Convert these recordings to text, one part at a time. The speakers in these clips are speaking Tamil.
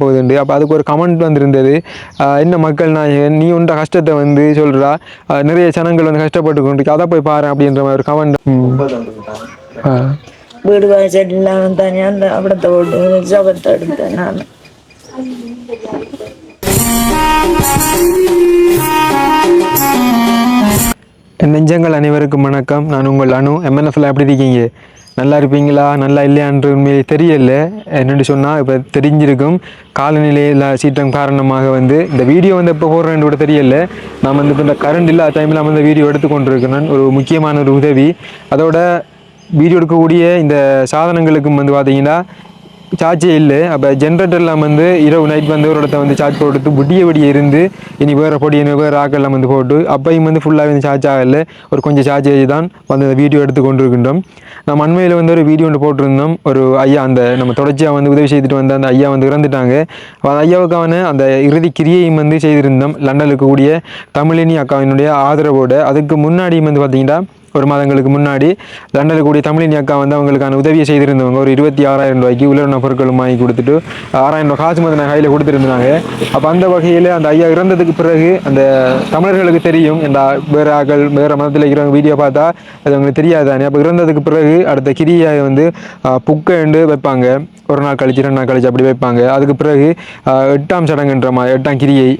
வரப்போகுதுண்டு அப்போ அதுக்கு ஒரு கமெண்ட் வந்திருந்தது. என்ன மக்கள் நாயகன் நீ உண்ட கஷ்டத்தை வந்து சொல்கிறா நிறைய ஜனங்கள் வந்து கஷ்டப்பட்டு கொண்டு அதை போய் பாரு அப்படின்ற மாதிரி ஒரு கமெண்ட் வீடு வாசல் இல்லாமல் தானே அந்த அவிடத்தை போட்டு ஜபத்தை எடுத்தேன் நான். நெஞ்சங்கள் அனைவருக்கும் வணக்கம். நான் உங்கள் அனு. எம்என்எஃப்ல எப்படி இருக்கீங்க? நல்லா இருப்பீங்களா? நல்லா இல்லையான்ற உண்மையை தெரியல. என்னென்னு சொன்னால் இப்போ தெரிஞ்சிருக்கும். காலநிலையில் சீற்றம் காரணமாக வந்து இந்த வீடியோ வந்து எப்போ போடுறேன்னு கூட தெரியல. நான் வந்து இப்போ இந்த கரண்ட் இல்லாத டைமில் நம்ம இந்த வீடியோ எடுத்துக்கொண்டிருக்கிறேன் ஒரு முக்கியமான ஒரு உதவி. அதோட வீடியோ எடுக்கக்கூடிய இந்த சாதனங்களுக்கும் வந்து பார்த்தீங்கன்னா சார்ஜே இல்லை. அப்போ ஜென்ரேட்டர்லாம் வந்து இரவு நைட் வந்து ஒரு இடத்த வந்து சார்ஜ் போட்டு விடிய விடிய இருந்து இனி வேறு பொடி வேறு ஆக்கெல்லாம் வந்து போட்டு அப்பையும் வந்து ஃபுல்லாக வந்து சார்ஜ் ஆகலை. ஒரு கொஞ்சம் சார்ஜ் ஆகி தான் வந்து அந்த வீடியோ எடுத்து கொண்டிருக்கின்றோம் நம்ம அண்மையில் வந்து ஒரு வீடியோ ஒன்று போட்டிருந்தோம். ஒரு ஐயா அந்த நம்ம தொடர்ச்சியாக வந்து உதவி செய்துட்டு வந்த அந்த ஐயா வந்து இறந்துட்டாங்க. அந்த ஐயாவுக்கான அந்த இறுதி கிரியையும் வந்து செய்திருந்தோம். லண்டனுக்கு கூடிய தமிழினி அக்காவினுடைய ஆதரவோடு. அதுக்கு முன்னாடியும் வந்து பார்த்தீங்கன்னா ஒரு மாதங்களுக்கு முன்னாடி லண்டனில் கூடிய தமிழின் அக்கா வந்து அவங்களுக்கான உதவியை செய்திருந்தவங்க. ஒரு இருபத்தி ஆறாயிரம் ரூபாய்க்கு உலர்ண பொருட்களும் வாங்கி கொடுத்துட்டு ஆறாயிரம் ரூபாய் காசு வந்து நான் கையில் கொடுத்துருந்தாங்க. அப்போ அந்த வகையில் அந்த ஐயா இறந்ததுக்கு பிறகு அந்த தமிழர்களுக்கு தெரியும். இந்த வேறு ஆக்கள் வேறு மதத்தில் இருக்கிறவங்க வீடியோ பார்த்தா அது அவங்களுக்கு தெரியாதானே. அப்போ இறந்ததுக்கு பிறகு அடுத்த கிரியை வந்து புக்கண்டு வைப்பாங்க. ஒரு நாள் கழிச்சு ரெண்டு நாள் கழிச்சு அப்படி வைப்பாங்க. அதுக்கு பிறகு எட்டாம் சடங்குன்ற மாதிரி எட்டாம் கிரியை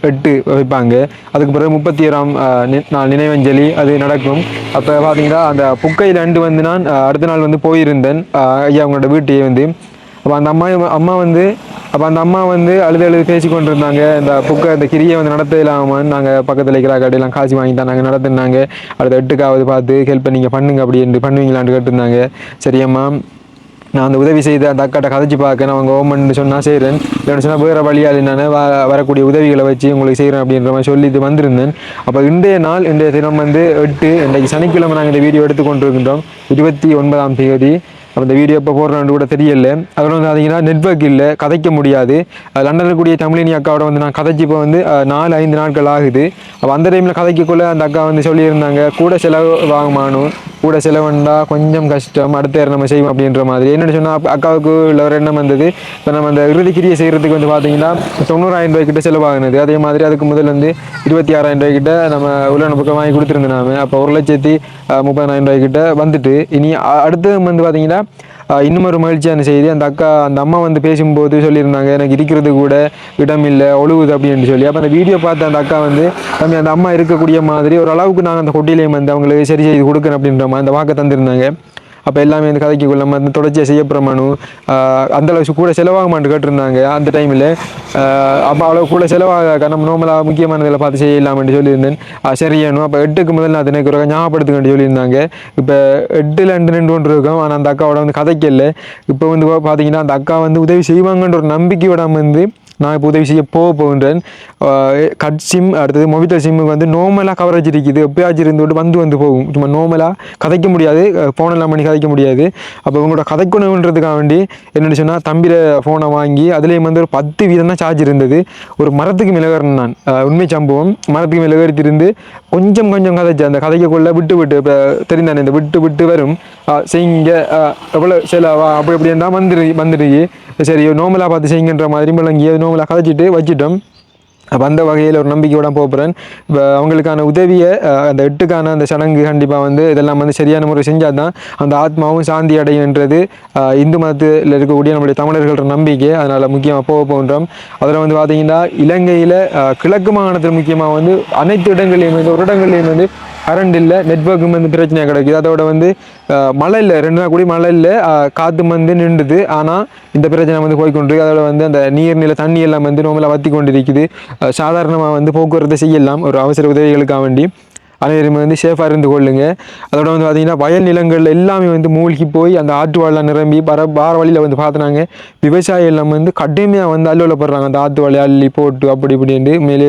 எட்டு வைப்பாங்க. அதுக்கு பிறகு முப்பத்தி ஏழாம் நி- நாள் நினைவஞ்சலி அது நடக்கும். அப்போ பார்த்தீங்கன்னா அந்த புக்கையில் அண்டு வந்து நான் அடுத்த நாள் வந்து போயிருந்தேன். ஐயா அவங்களோட வீட்டையே வந்து. அப்போ அந்த அம்மா அம்மா வந்து அப்போ அந்த அம்மா வந்து அழுது அழுது பேசி கொண்டு இருந்தாங்க இந்த புக்கை அந்த கிரியை வந்து நடத்த இல்லாமல் நாங்கள் பக்கத்தில் இருக்கிற கடையெல்லாம் காசு வாங்கி தான் நாங்கள் நடத்துனாங்க. அடுத்த எட்டுக்காவது பார்த்து ஹெல்ப் நீங்கள் பண்ணுங்க அப்படின்னு பண்ணுவீங்களான்னு கேட்டிருந்தாங்க. சரியம்மா நான் அந்த உதவி செய்த அந்த அக்காட்ட கதைச்சு பார்க்கணும் அவங்க ஓமன்னு சொன்னால் செய்கிறேன் இல்லைன்னு சொன்னால் வேறு வழியால் என்னென்னு வ வரக்கூடிய உதவிகளை வச்சு உங்களுக்கு செய்கிறேன் அப்படின்ற மாதிரி சொல்லி இது வந்திருந்தேன். அப்போ இன்றைய நாள் இன்றைய தினம் வந்து எட்டு இன்றைக்கு சனிக்கிழமை நாங்கள் இந்த வீடியோ எடுத்துக்கொண்டிருக்கின்றோம். இருபத்தி ஒன்பதாம் தேதி அப்போ இந்த வீடியோ எப்போ போடுறோன்னு கூட தெரியல. அதோட வந்து பார்த்தீங்கன்னா நெட்வொர்க் இல்லை கதைக்க முடியாது. லண்டனில் கூடிய தமிழினி அக்காவோட வந்து நான் கதைச்சி இப்போ வந்து நாலு ஐந்து நாட்கள் ஆகுது. அப்போ அந்த டைமில் கதைக்கக்குள்ளே அந்த அக்கா வந்து சொல்லியிருந்தாங்க கூட செலவு வாங்குமானும் கூட செலவுண்டா கொஞ்சம் கஷ்டம் அடுத்த நம்ம செய்வோம் அப்படின்ற மாதிரி. என்னென்னு சொன்னால் அக்காவுக்கு உள்ள ஒரு எண்ணம் வந்தது. இப்போ நம்ம அந்த இறுதிக்கிரியை செய்கிறதுக்கு வந்து பார்த்தீங்கன்னா தொண்ணூறாயிரம் ரூபாய்க்கிட்ட செலவாகினது. அதே மாதிரி அதுக்கு முதல் வந்து இருபத்தி ஆறாயிரம் ரூபாய்க்கிட்ட நம்ம உள்ள பக்கம் வாங்கி கொடுத்துருந்தோம் நாம. அப்போ ஒரு லட்சத்தி முப்பதாயிரம் ரூபாய்க்கிட்ட வந்துட்டு. இனி அடுத்தது வந்து பார்த்தீங்கன்னா இன்னும் ஒரு மகிழ்ச்சியான செய்தி. அந்த அக்கா அந்த அம்மா வந்து பேசும்போது சொல்லியிருந்தாங்க எனக்கு இருக்கிறது கூட இடம் இல்லை ஒழுகுது அப்படின்னு சொல்லி. அப்போ அந்த வீடியோ பார்த்த அந்த அக்கா வந்து தம்பி அந்த அம்மா இருக்கக்கூடிய மாதிரி ஒரு அளவுக்கு நாங்கள் அந்த கொட்டிலையும் வந்து அவங்களுக்கு சரி செய்து கொடுக்குறேன் அப்படின்ற மாதிரி அந்த வாக்கை தந்திருந்தாங்க. அப்போ எல்லாமே இந்த கதைக்குள்ள நம்ம அந்த தொடர்ச்சியாக செய்யப்படுற மனு அந்த அளவுக்கு கூட செலவாக மாட்டு கேட்டிருந்தாங்க அந்த டைமில் அப்போ அவ்வளோ கூட செலவாக நம்ம நோமலாக முக்கியமானதில் பார்த்து செய்யலாம்னு சொல்லியிருந்தேன். ஆஹ் சரியானும் அப்போ எட்டுக்கு முதல் நான் தினக்கு ஒரு ஞாபகப்படுத்த சொல்லியிருந்தாங்க. இப்போ எட்டில் ரெண்டு ரெண்டு ஒன்று இருக்கும். ஆனால் அந்த அக்காவோட வந்து கதைக்கல இப்போ வந்து பார்த்தீங்கன்னா அந்த அக்கா வந்து உதவி செய்வாங்கன்ற ஒரு நம்பிக்கையோட வந்து நான் இப்போ உதவி செய்ய போக போகின்றேன். கட் சிம் அடுத்தது மொபிட்டல் சிம்மு வந்து நோமலாக கவரேஜ் இருக்குது. எப்பயாச்சும் இருந்துவிட்டு வந்து வந்து போகும். சும்மா நோமலாக கதைக்க முடியாது. ஃபோனெல்லாம் பண்ணி கதைக்க முடியாது. அப்போ உங்களோட கதைக்கணுன்றதுக்காக வேண்டி என்னென்னு சொன்னால் தம்பியில் ஃபோனை வாங்கி அதுலேயும் வந்து ஒரு பத்து வீதம் தான் சார்ஜ் இருந்தது. ஒரு மரத்துக்கு மிளகறேன் நான். உண்மை சம்பவம். மரத்துக்கு மிளகரித்து கொஞ்சம் கொஞ்சம் கதைச்சு அந்த கதைக்குள்ளே விட்டு விட்டு இப்போ தெரிந்தானே இந்த விட்டு விட்டு வரும். செய்ங்க செய்யுங்க. எவ்வளோ செலவா? அப்படி அப்படி இருந்தால் வந்துரு வந்துடுது சரி நோமலாக பார்த்து செய்யுங்கன்ற மாதிரி முழங்கி நோமலாக கதைச்சிட்டு வச்சுட்டோம். அப்போ அந்த வகையில் ஒரு நம்பிக்கையோட போகிறேன் இப்போ அவங்களுக்கான உதவியை அந்த எட்டுக்கான அந்த சடங்கு கண்டிப்பாக வந்து இதெல்லாம் வந்து சரியான முறை செஞ்சால் தான் அந்த ஆத்மாவும் சாந்தி அடையுன்றது இந்து மதத்தில் இருக்கக்கூடிய நம்முடைய தமிழர்களோட நம்பிக்கை. அதனால் முக்கியமாக போக போன்றோம் அதில் வந்து பார்த்திங்கன்னா இலங்கையில் கிழக்கு மாகாணத்தில் முக்கியமாக வந்து அனைத்து இடங்கள்லையும் வந்து ஒரு இடங்கள்லையும் வந்து கரண்ட் இல்லை நெட்ஒர்க்கும் வந்து பிரச்சனையாக கிடைக்குது. அதோட வந்து மழை இல்லை ரெண்டு நாள் கூடி மழை இல்லை காற்று வந்து நின்றுது ஆனால் இந்த பிரச்சனை வந்து போய்கொண்டிருக்கு அதோட வந்து அந்த நீர்நிலை தண்ணி எல்லாம் வந்து நோமலாக வற்றி கொண்டிருக்குது சாதாரணமாக வந்து போக்குவரத்து செய்யலாம். ஒரு அவசர உதவிகளுக்காக வேண்டி. அனைவரும் வந்து சேஃபாக இருந்து கொள்ளுங்க. அதோட வந்து பார்த்தீங்கன்னா வயல் நிலங்கள் எல்லாமே வந்து மூழ்கி போய் அந்த ஆற்று வாழலாம் நிரம்பி பர பார வழியில் வந்து பார்த்தினாங்க விவசாயம் எல்லாம் வந்து கடுமையாக வந்து அலுவலப்படுறாங்க அந்த ஆற்று வாழை அள்ளி போட்டு அப்படி இப்படின்ட்டு மேலே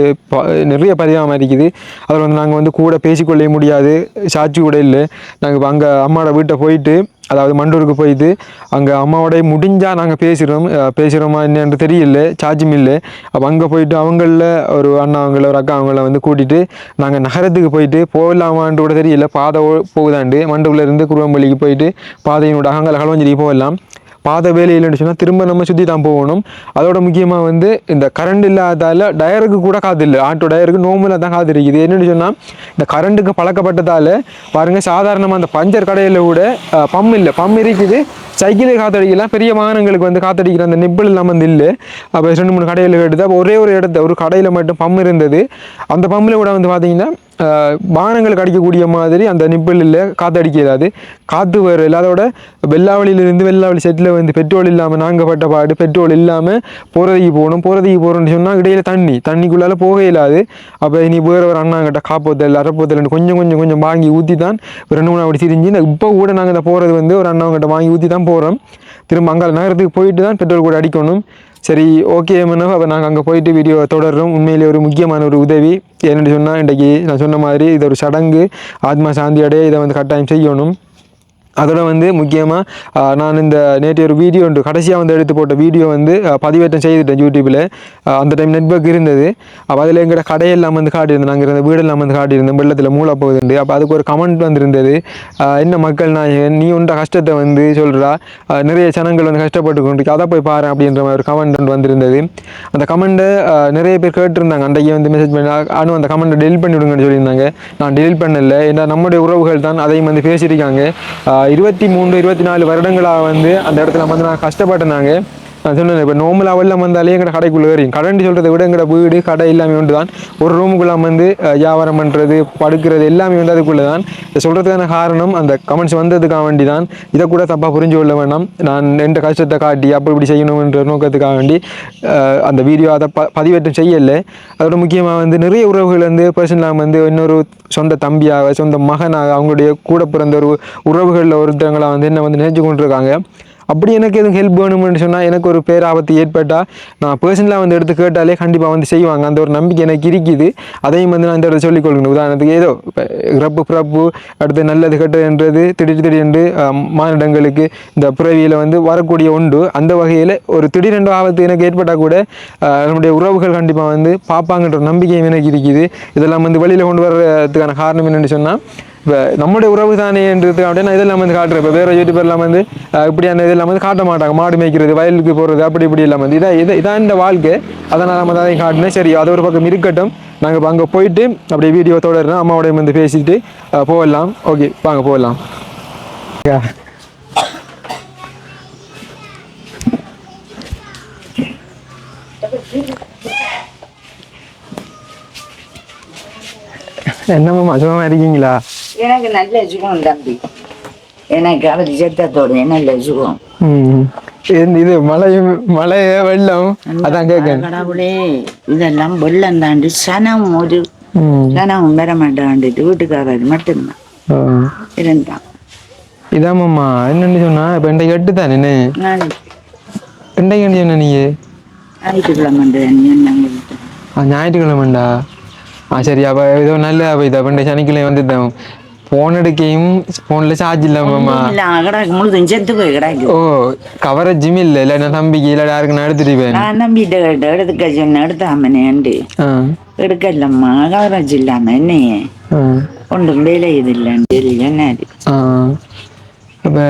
நிறைய பரிதாபமாக இருக்குது அதில் வந்து நாங்கள் வந்து கூட பேசிக்கொள்ளவே முடியாது. சாட்சி கூட இல்லை. நாங்கள் அங்கே அம்மாவோட வீட்டை போயிட்டு அதாவது மண்டூருக்கு போயிட்டு அங்கே அம்மாவோட முடிஞ்சால் நாங்கள் பேசுகிறோம் பேசுகிறோமா என்னென்று தெரியல சார்ஜும் இல்லை. அப்போ அங்கே போயிட்டு அவங்களில் ஒரு அண்ணா அவங்கள ஒரு அக்கா அவங்கள வந்து கூட்டிகிட்டு நாங்கள் நகரத்துக்கு போயிட்டு போகலாமான்னு கூட தெரியல. பாதை போகுதாண்டு. மண்டூர்லேருந்து குருவம்பள்ளிக்கு போயிட்டு பாதையினோட அகங்கல களவஞ்சேரிக்கு போகலாம். பாதை வேலை இல்லைன்னு சொன்னால் திரும்ப நம்ம சுற்றி தான் போகணும். அதோட முக்கியமாக வந்து இந்த கரண்ட் இல்லாததால் டயருக்கு கூட காது இல்லை. ஆட்டோ டயருக்கு நோம்பில் தான் காது இருக்குது. என்னென்னு சொன்னால் இந்த கரண்ட்டுக்கு பழக்கப்பட்டதால் பாருங்கள் சாதாரணமாக அந்த பஞ்சர் கடையில் கூட பம் இல்லை. பம் இருக்குது. சைக்கிளே காத்தடிக்கலாம். பெரிய வாகனங்களுக்கு வந்து காத்தடிக்கிற அந்த நிப்பிள் இல்லாமல் வந்து இல்லை. அப்போ ரெண்டு மூணு கடையில் எடுத்து அப்போ ஒரே ஒரு இடத்த ஒரு கடையில் மட்டும் பம் இருந்தது. அந்த பம்பில் கூட வந்து பார்த்தீங்கன்னா வாகனங்களுக்கு அடிக்கக்கூடிய மாதிரி அந்த நிப்பிள் இல்லை அடிக்கிறாது. காற்று வேறு இல்லாதோட அதோட வெள்ளாவளியிலிருந்து வெள்ளாவளி செட்டில் வந்து பெட்ரோல் இல்லாமல் நாங்கள் பட்ட பாடு பெட்ரோல் இல்லாமல் போகிறதுக்கு போகணும் போகிறதுக்கு போகிறோம்னு சொன்னால் இடையில தண்ணி. தண்ணிக்குள்ளால போக இல்லாது அப்போ இனி வேறு ஒரு அண்ணாங்கிட்ட காப்போத்தல் அரப்போத்தல் கொஞ்சம் கொஞ்சம் கொஞ்சம் வாங்கி ஊற்றி தான் ரெண்டு மூணு அப்படி திரிஞ்சு இந்த இப்போ கூட நாங்கள் இந்த போகிறது வந்து ஒரு அண்ணாங்கிட்ட வாங்கி ஊற்றி தான் போகிறோம் திரும்ப அங்கே நகரத்துக்கு போயிட்டு தான் பெட்ரோல் கூட அடிக்கணும். சரி ஓகே மனோ அப்போ நாங்கள் அங்கே போயிட்டு வீடியோ தொடர்றோம். உண்மையிலே ஒரு முக்கியமான ஒரு உதவி. என்னென்னு சொன்னால் இன்றைக்கி நான் சொன்ன மாதிரி இது ஒரு சடங்கு. ஆத்மா சாந்தியோடைய இதை வந்து கட்டாயம் செய்யணும். அதோட வந்து முக்கியமாக நான் இந்த நேற்று ஒரு வீடியோ உண்டு கடைசியாக வந்து எடுத்து போட்ட வீடியோ வந்து பதிவேற்றம் செய்துட்டேன் யூடியூப்பில் அந்த டைம் நெட்ஒர்க் இருந்தது. அப்போ அதில் எங்கள்கிட்ட கடையெல்லாம் வந்து காட்டியிருந்தேன். நாங்கள் இருந்த வீடெல்லாம் வந்து காட்டியிருந்தேன். வெள்ளத்தில் மூளை போகுதுண்டு அப்போ அதுக்கு ஒரு கமெண்ட் வந்திருந்தது. என்ன மக்கள் நான் நீ உண்ட கஷ்டத்தை வந்து சொல்கிறா நிறைய ஜனங்கள் வந்து கஷ்டப்பட்டு கொண்டு அதை போய் பாரு அப்படின்ற மாதிரி ஒரு கமெண்ட் ஒன்று வந்திருந்தது. அந்த கமெண்ட்டை நிறைய பேர் கேட்டிருந்தாங்க. அன்றைக்கே வந்து மெசேஜ் பண்ணி அனு அந்த கமெண்ட்டை டெலிட் பண்ணி விடுங்கன்னு சொல்லியிருந்தாங்க. நான் டெலிட் பண்ணலை. ஏன்னா நம்முடைய உறவுகள் தான் அதையும் வந்து பேசியிருக்காங்க. இருபத்தி மூன்று இருபத்தி நாலு வருடங்களாக வந்து அந்த இடத்துல வந்து நான் கஷ்டப்பட்டேனாங்க நான் சொன்னேன் இப்போ நோம்பு வெள்ளம் வந்தாலே எங்கட கடைக்குள்ளே ஏறி கடன் சொல்கிறத விட எங்கட வீடு கடை எல்லாமே ஒன்று தான் ஒரு ரூமுக்குள்ளே வந்து வியாபாரம் பண்ணுறது படுக்கிறது எல்லாமே வந்து அதுக்குள்ளே தான் இதை சொல்கிறதுக்கான காரணம் அந்த கமெண்ட்ஸ் வந்ததுக்காக வேண்டி தான் இதை கூட தப்பாக புரிஞ்சு கொள்ள வேண்டாம் நான் எந்த கஷ்டத்தை காட்டி அப்படி இப்படி செய்யணுன்ற நோக்கத்துக்காக வேண்டி அந்த வீடியோ அதை ப பதிவேற்றம் செய்யலை. அதோட முக்கியமாக வந்து நிறைய உறவுகள் வந்து பர்சனலாக வந்து இன்னொரு சொந்த தம்பியாக சொந்த மகனாக அவங்களுடைய கூட பிறந்த ஒரு உறவுகளில் ஒருத்தவங்களாக வந்து என்ன வந்து நினைச்சு கொண்டிருக்காங்க. அப்படி எனக்கு எதுவும் ஹெல்ப் வேணும்னு சொன்னால் எனக்கு ஒரு பேராபத்து ஏற்பட்டால் நான் பர்சனலாக வந்து எடுத்து கேட்டாலே கண்டிப்பாக வந்து செய்வாங்க. அந்த ஒரு நம்பிக்கை எனக்கு இருக்குது. அதையும் வந்து நான் இந்த இடத்துல சொல்லிக்கொள்ளணும் உதாரணத்துக்கு ஏதோ ரப்பு பிறப்பு அடுத்து நல்லது கெட்டதுன்றது திடீர் திடீரென்று மானிடங்களுக்கு இந்த பிறவியில் வந்து வரக்கூடிய உண்டு. அந்த வகையில் ஒரு திடீரென்று ஆபத்து எனக்கு ஏற்பட்டால் கூட நம்முடைய உறவுகள் கண்டிப்பாக வந்து பார்ப்பாங்கன்ற நம்பிக்கையும் எனக்கு இருக்குது. இதெல்லாம் வந்து வெளியில் கொண்டு வர்றதுக்கான காரணம் என்னென்னு சொன்னால் இப்போ நம்முடைய உறவு தானேன்றதுக்காக நான் இதெல்லாம் வந்து காட்டுறேன். இப்போ வேறு யூடியூபர்லாம் வந்து இப்படி அந்த இதெல்லாம் வந்து காட்ட மாட்டாங்க. மாடு மேய்க்கிறது வயலுக்கு போகிறது அப்படி இப்படி எல்லாம் வந்து. இதான் இது இதான் இந்த வாழ்க்கை. அதனால் நம்ம அதையும் காட்டினேன் சரி அது ஒரு பக்கம் இருக்கட்டும். நாங்கள் இப்போ அங்கே போயிட்டு அப்படியே வீடியோ தொடர்னா அம்மாவோடய வந்து பேசிட்டு போகலாம். ஓகே வாங்க போகலாம். என்னம்மா சுகமாக இருக்கீங்களா? எனக்கு நல்ல சுகம் தம்பி. எனக்கு அவர் செத்தத்தோடு நல்ல சுகம். இது மழை மழை வெள்ளம். அதான் கேட்கேன் கடவுளே இதெல்லாம் வெள்ளம் தாண்டி சனம் ஒரு சனம் வர மாட்டாண்டிட்டு வீட்டுக்காரர் மட்டும்தான். இருந்தான். இதாம்மாம்மா என்னன்னு சொன்னா இப்போ இன்றைக்கு எட்டு தானே இன்றைக்கு என்ன சொன்ன நீ? ஞாயிற்றுக்கிழமைண்டா? ஆ சரி அப்போ ஏதோ நல்ல அப்போ இதை அப்போ சனிக்கிழமை வந்துட்டேன் முழுதும் செத்து போய் கிடக்கு ஓ கவரேஜும் இல்லை இல்லை நான் தம்பிக்கு இல்லை யாருக்கு நான் எடுத்துருப்பேன் நான் நம்பிட்டு கேட்டு எடுத்துக்க சொன்ன எடுத்தாமனேண்டு ஆ எடுக்கலம்மா கவரேஜ் இல்லாம என்னையே ஆ ஒன்றும் வேலை இது இல்லைன்னு சொல்லி சொன்னாரு ஆ அப்போ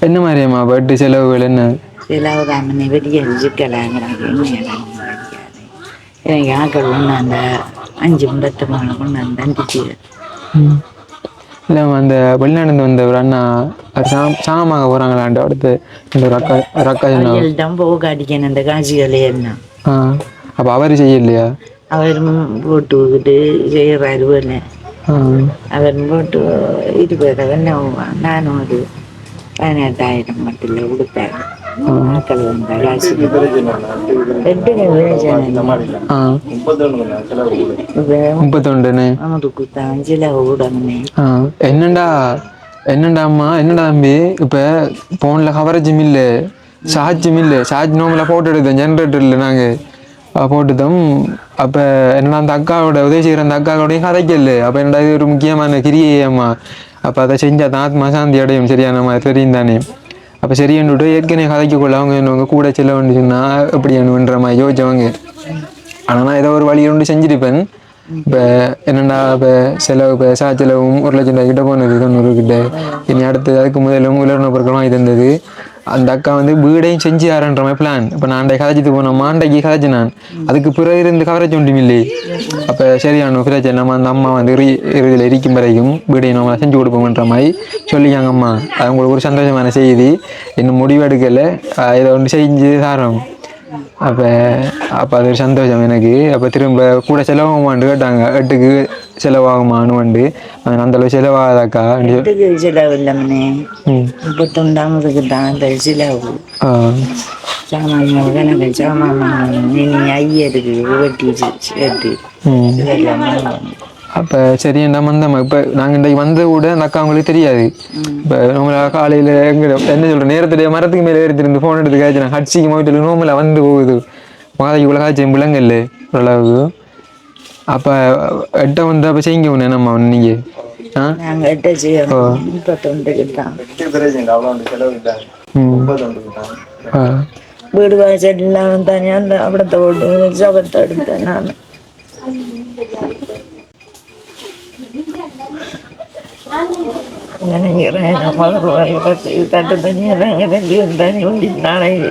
என்ன மாதிரியாம்மா பட்டு செலவுகள் என்ன சிலவதாமனை வெடிய ருச்சிக்கலாங்கிறாங்க என்ன எனக்கு ஆக்கள் ஒன்று அந்த அஞ்சு பத்து மாலை கொண்டு அந்த தண்டிச்சு இல்லை அந்த வெளிநாடு வந்த ஒரு அண்ணா சாம் சாமாங்க போகிறாங்களான்ட்டு அடுத்து? இந்த அக்கா சொன்னாங்க கையெழுத்தான் போக அடிக்கணும் அந்த காட்சிகளே என்ன ஆ அப்போ அவர் செய்யலையா? அவரும் போட்டு விட்டு செய்கிறாரு வேலை. ஆ. அவர் போட்டு இருபது நானும் ஒரு பதினெட்டாயிரம் மட்டும் கொடுத்தாரு ஆக்கள் வந்த காசு என்னண்டா அம்மா என்னடா தம்பி? இப்போ ஃபோனில் கவரேஜும் இல்லை சார்ஜும் இல்லை சார்ஜ் நோம்பில் போட்டு எடுத்தோம் ஜென்ரேட்டர் இல்லை நாங்கள் போட்டுத்தோம் அப்போ என்னடா அந்த அக்காவோட உதவி செய்கிற அந்த அக்காவோடையும் கதைக்கல அப்போ என்னடா இது ஒரு முக்கியமான கிரியை அம்மா. அப்போ அதை செஞ்சால் தான் ஆத்மா சாந்தி அடையும் சரியான மாதிரி தெரியும் தானே. அப்போ சரியானுட்டு ஏற்கனவே கதைக்கக்குள்ள அவங்க என்னவங்க கூட செல்ல சொன்னால் எப்படி என்னன்ற மாதிரி யோசிச்சவங்க. ஆனால் நான் ஏதோ ஒரு வழி ஒன்று செஞ்சிருப்பேன். இப்போ என்னென்னா இப்போ செலவு இப்போ சா செலவும் ஒரு லட்சம் ரூபாய் கிட்ட போனது தொண்ணூறு கிட்ட இனி அடுத்து அதுக்கு முதலும் உலர்ண பொருட்களும் இது இருந்தது அந்த அக்கா வந்து வீடையும் செஞ்சு ஆரன்ற மாதிரி பிளான் இப்போ நான் அண்டை கதைச்சிட்டு போனோம் மாண்டைக்கு கதைச்சு நான். அதுக்கு பிறகு இருந்து கவரேஜ் ஒன்றும் இல்லை அப்போ சரியான பிரச்சனை நம்ம அந்த அம்மா வந்து இறு இறுதியில் இருக்கும் வரைக்கும் வீடையும் நம்ம செஞ்சு கொடுப்போம்ன்ற மாதிரி சொல்லிக்காங்க அம்மா. அது உங்களுக்கு ஒரு சந்தோஷமான செய்தி. இன்னும் முடிவு எடுக்கலை. இதை ஒன்று செஞ்சு தாரோம். அப்போ அப்போ அது ஒரு சந்தோஷம் எனக்கு. அப்போ திரும்ப கூட செலவாகுமான்னு கேட்டாங்க. எட்டுக்கு செலவாகுமான்னு வந்து நான் அந்த அளவு செலவாகாதாக்கா? வீட்டுக்கு செலவு இல்லைம்மனே ம். முப்பத்தொண்டாமதுக்கு தான் அந்த செலவு. சாமான் சாமான் ஐயருக்கு வெட்டி இதெல்லாம் வாங்கணும். அப்போ சரி என்ன வந்தோம் இப்போ நாங்கள் இன்றைக்கு வந்த கூட அந்த அக்கா அவங்களுக்கு தெரியாது. இப்போ நம்மள காலையில் எங்கே என்ன சொல்கிறேன் நேரத்துடைய மரத்துக்கு மேலே ஏறித்திருந்து ஃபோன் எடுத்து காய்ச்சி நான் ஹட்சிக்கு போயிட்டு நோம்பில் வந்து போகுது. மாதைக்கு இவ்வளோ காய்ச்சி விலங்கல்ல ஓரளவுக்கு. அப்போ எட்ட வந்து அப்போ செய்யுங்க ஒன்று நம்ம நீங்கள் ஆ? நாங்க எட்ட செய்யணும் முப்பத்தொண்டுக்கு தான் ம். ஆ. வீடு வாசல் எல்லாம் தனியாக அந்த அவிடத்தை போட்டு சபத்தை எடுத்தேன் நான் நினைக்கிறேன்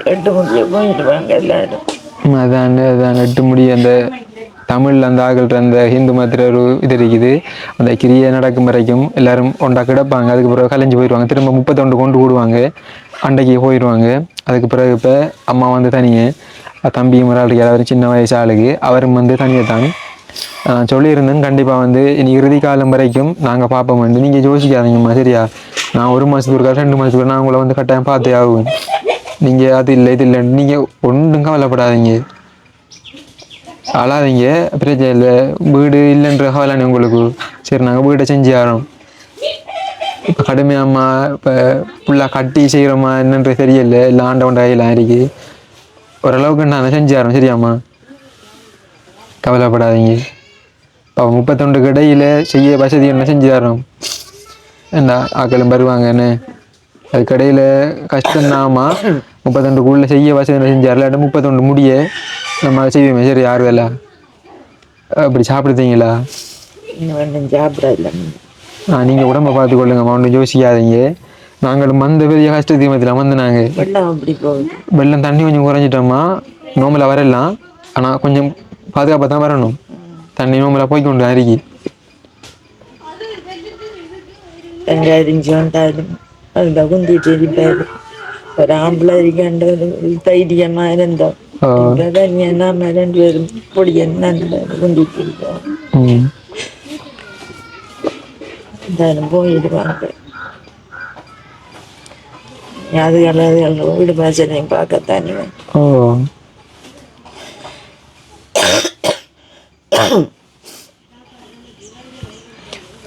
அதான் அதான். எட்டு முடி அந்த தமிழில் அந்த ஆகல்ற அந்த ஹிந்து மதத்தில் ஒரு இது இருக்குது. அந்த கிரியை நடக்கும் வரைக்கும் எல்லாரும் ஒன்றா கிடப்பாங்க. அதுக்கு பிறகு கலைஞ்சு போயிடுவாங்க திரும்ப முப்பத்தொண்டு கொண்டு கூடுவாங்க. அண்டைக்கு போயிடுவாங்க அதுக்கு பிறகு இப்போ அம்மா வந்து தனியே தம்பியும் ஒரு ஆளுக்கு இருக்கார் சின்ன வயசு ஆளுக்கு அவரும் வந்து தனியே தான் சொல்லியிருந்தேன். கண்டிப்பாக வந்து இனி இறுதி காலம் வரைக்கும் நாங்கள் பார்ப்போம் வந்து. நீங்கள் யோசிக்காதீங்கம்மா சரியா? நான் ஒரு மாதத்துக்கு ஒரு ரெண்டு மாதத்துக்கு நான் உங்களை வந்து கட்டாயம் பார்த்தே ஆகுவேன். நீங்கள் அது இல்லை இது இல்லை. நீங்கள் ஒன்றும் கவலைப்படாதீங்க. அழாதீங்க. பிரச்சனை இல்லை. வீடு இல்லைன்ற கவலானே உங்களுக்கு? சரி நாங்கள் வீட்டை செஞ்சு ஆறோம் இப்போ கடுமையாம்மா இப்போ ஃபுல்லாக கட்டி செய்கிறோமா என்னன்றது தெரியல. இல்லை ஆண்டவன் கொண்ட கையில் இருக்குது ஓரளவுக்கு நான் செஞ்சு ஆறோம் சரியாம்மா? கவலைப்படாதீங்க. இப்போ முப்பத்தொண்டுக்கு இடையில செய்ய வசதி என்ன செஞ்சு தரோம் என்ன ஆக்களும் வருவாங்க என்ன அதுக்கடையில் கஷ்டம்தாம்மா முப்பத்தொண்டுக்குள்ளே செய்ய வசதி என்ன செஞ்சார் இல்லாட்டி முப்பத்தொண்டு முடிய நம்ம செய்வோமே. சரி யார் வேலை? அப்படி சாப்பிடுதீங்களா இல்லை. நீங்கள் உடம்ப பார்த்துக்கொள்ளுங்கம்மா ஒன்றும் யோசிக்காதீங்க. நாங்களும் வந்த பெரிய கஷ்டத்தையும் மத்தியில் வந்து நாங்கள் வெள்ளம் அப்படி வெள்ளம் தண்ணி கொஞ்சம் குறைஞ்சிட்டோமா நோம்பில் வரலாம். ஆனால் கொஞ்சம் பாதுகாப்பாக தான் வரணும். தண்ணி நோம்பில் போய் கொண்டு அருகி. வெங்காயம் வந்தாலும் அது குந்திட்டு இருப்பாரு ஒரு ஆம்பளை இருக்காண்ட ஒரு தைரியமா இருந்தோம். தனியா நாம ரெண்டு பேரும் பொடியன் நல்ல குந்திட்டு இருக்கோம் ம். இருந்தாலும் போயிடுவாங்க அதுகள் அதுகள் வீடு வாசலையும் பார்க்கத்தானே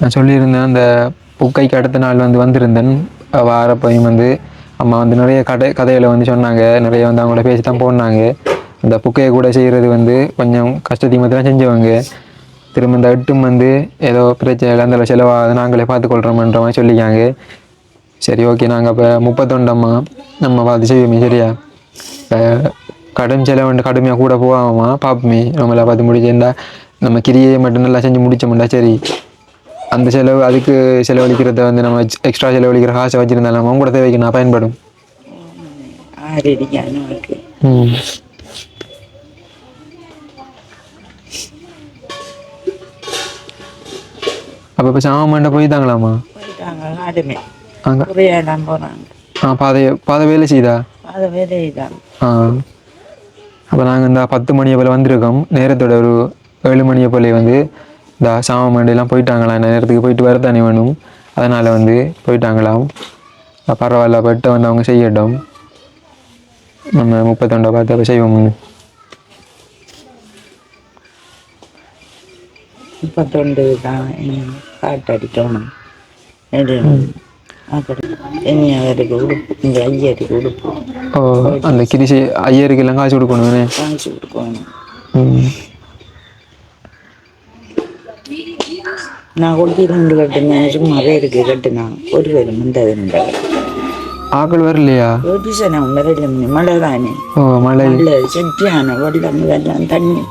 நான் சொல்லியிருந்தேன் அந்த புக்கைக்கு அடுத்த நாள் வந்து வந்திருந்தேன். வாரப்பையும் வந்து அம்மா வந்து நிறைய கதை கதைகளை வந்து சொன்னாங்க. நிறைய வந்து அவங்கள பேசி தான் போனாங்க. அந்த புக்கையை கூட செய்கிறது வந்து கொஞ்சம் கஷ்டத்தையும் தான் செஞ்சவங்க. திரும்ப இந்த எட்டும் வந்து ஏதோ பிரச்சனை இல்லை அந்த செலவாகுது நாங்களே பார்த்துக்கொள்கிறோம்ன்ற மாதிரி சொல்லிக்காங்க. சரி ஓகே நாங்கள் இப்போ முப்பத்தொண்டம்மா நம்ம பார்த்து செய்வோமே சரியா? இப்போ கடும் செலவு கடுமையாக கூட போகாமா பார்ப்போமே நம்மளை பார்த்து முடிச்சிருந்தா நம்ம கிரியை மட்டும் நல்லா செஞ்சு முடிச்சோம்டா சரி. அந்த செலவு அதுக்கு செலவழிக்கிறத வந்து நம்ம எக்ஸ்ட்ரா செலவழிக்கிற காசை வச்சுருந்தா நம்ம உங்களோட தேவைக்கு நான் பயன்படும். அப்போ இப்போ சாமான்ட்ட போயிட்டாங்களாம்மா? ஆ பாதை பாதை வேலை செய்தா ஆ. அப்போ நாங்கள் இந்த பத்து மணியை போல் வந்திருக்கோம். நேரத்தோட ஒரு ஏழு மணியை போல வந்து இந்த சாம மண்டியெல்லாம் போயிட்டாங்களாம் இந்த நேரத்துக்கு போயிட்டு வர தானே வேணும். அதனால் வந்து போயிட்டாங்களாம். பரவாயில்ல பட்டு வந்து அவங்க செய்யட்டும். நம்ம முப்பத்தொண்டை பார்த்து அப்போ செய்வோம் முப்பத்தொண்டு தான் அவருக்கு உடுப்பு இந்த ஐயருக்கு உடுப்பு. ஓ அந்த கிரிசி ஐயருக்கு எல்லாம் காசு கொடுக்கணும் காய்ச்சி கொடுக்கணும். ம். நான் கொளுத்திட்டு கட்டுங்க சும்மாவே இருக்கு கட்டுனா. ஒரு பேரும் வந்ததுன்ற ஆக்கள் வரலையா பிசனம் வரல மழை தானே. ஓ மழை. இல்லை செட்டியான வெள்ளம் இதெல்லாம் தண்ணி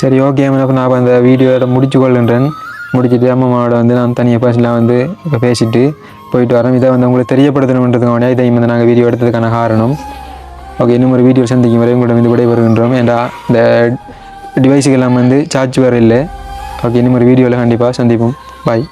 சரி ஓகே. நான் அந்த வீடியோவோட முடிச்சு கொள்கின்றேன். முடிச்சுட்டு அம்மாவோட வந்து நான் தனியாக பர்சனலாக வந்து இப்போ பேசிட்டு போயிட்டு வரோம். இதை வந்து உங்களுக்கு தெரியப்படுத்தணுன்றதுக்காக இதையும் வந்து நாங்கள் வீடியோ எடுத்ததுக்கான காரணம். ஓகே இன்னும் ஒரு வீடியோ சந்திக்கும் வரை உங்களிடம் வந்து விடைபெறுகின்றோம். ஏன்டா இந்த டிவைஸுக்கெல்லாம் வந்து சார்ஜ் வேறு இல்லை. ஓகே இன்னும் ஒரு வீடியோவில் கண்டிப்பாக சந்திப்போம். பாய்